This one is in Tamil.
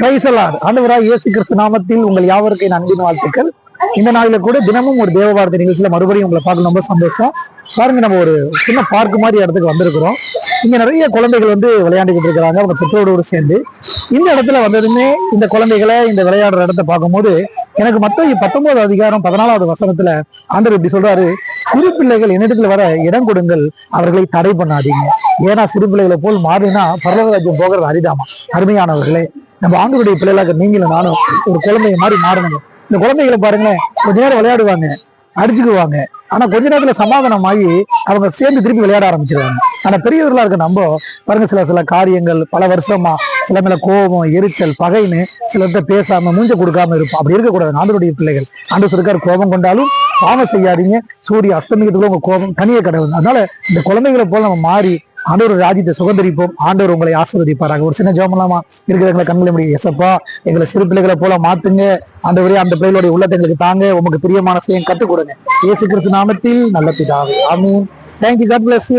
பிரைசலார் ஆண்டவராய் இயேசு கிறிஸ்து நாமத்தில் உங்கள் யாவருக்கு நன்றின் வாழ்த்துக்கள். இந்த நாளில கூட தினமும் ஒரு தேவ வார்த்தை நிகழ்ச்சியில மறுபடியும் உங்களை பார்க்க ரொம்ப சந்தோஷம். பாருங்க நம்ம ஒரு சின்ன பார்க் மாதிரி இடத்துக்கு வந்திருக்கிறோம். இங்க நிறைய குழந்தைகள் வந்து விளையாண்டுக்கிட்டு இருக்கிறாங்க. அவங்க பெற்றோரோடு சேர்ந்து. இந்த இடத்துல வந்ததுமே இந்த குழந்தைகளை இந்த விளையாடுற இடத்த பார்க்கும்போது எனக்கு மத்திய பத்தொன்பது அதிகாரம் பதினாலாவது வசனத்துல ஆண்டவர் இப்படி சொல்றாரு சிறு பிள்ளைகள் என்னிடத்துல வர இடம் கொடுங்கள் அவர்களை தடை பண்ணாதீங்க. ஏன்னா சிறு பிள்ளைகளை போல் மாறினா பரலராஜ்யம் போகிறது அரிதாமா? அருமையானவர்களே நம்ம ஆண்டவருடைய பிள்ளைகளாக நீங்களும் நானும் ஒரு குழந்தைய மாதிரி மாறணும். இந்த குழந்தைகளை பாருங்களேன் கொஞ்ச நேரம் விளையாடுவாங்க அடிச்சுக்குவாங்க. ஆனா கொஞ்ச நேரத்துல சமாதானம் ஆகி அவங்க சேர்ந்து திருப்பி விளையாட ஆரம்பிச்சிருவாங்க. ஆனா பெரியவர்களா இருக்க நம்ம பாருங்க சில சில காரியங்கள் பல வருஷமா சில மேல கோபம் எரிச்சல் பகைன்னு சிலர்கிட்ட பேசாம மூஞ்ச கொடுக்காம இருப்போம் அப்படி இருக்கக்கூடாது. ஆண்டருடைய பிள்ளைகள். ஆண்டு சொல்லிருக்கார் கோபம் கொண்டாலும் பாவம் செய்யாதீங்க. சூரிய அஸ்தமிக்கிறதுக்குள்ள உங்க கோபம் தனியே கடவுள். அதனால இந்த குழந்தைகளை போல நம்ம மாறி ஆண்டவர் ராஜ்யத்தை சுதந்திரிப்போம். ஆண்டவர் உங்களை ஆசீர்வதிப்பாராங்க ஒரு சின்ன ஜோமலாமா இருக்கிறவங்களை கண்களை முடியும் எசப்பா எங்களை சிறு பிள்ளைகளை போல மாத்துங்க. ஆண்டவரே அந்த பிள்ளைகளுடைய உள்ளத்தை எங்களுக்கு தாங்க. உமக்கு பிரியமான செய்யும் கத்துக் கொடுங்க. இயேசு கிறிஸ்து நாமத்தில் நல்ல பிதாவே. ஆமீன். Thank you God plus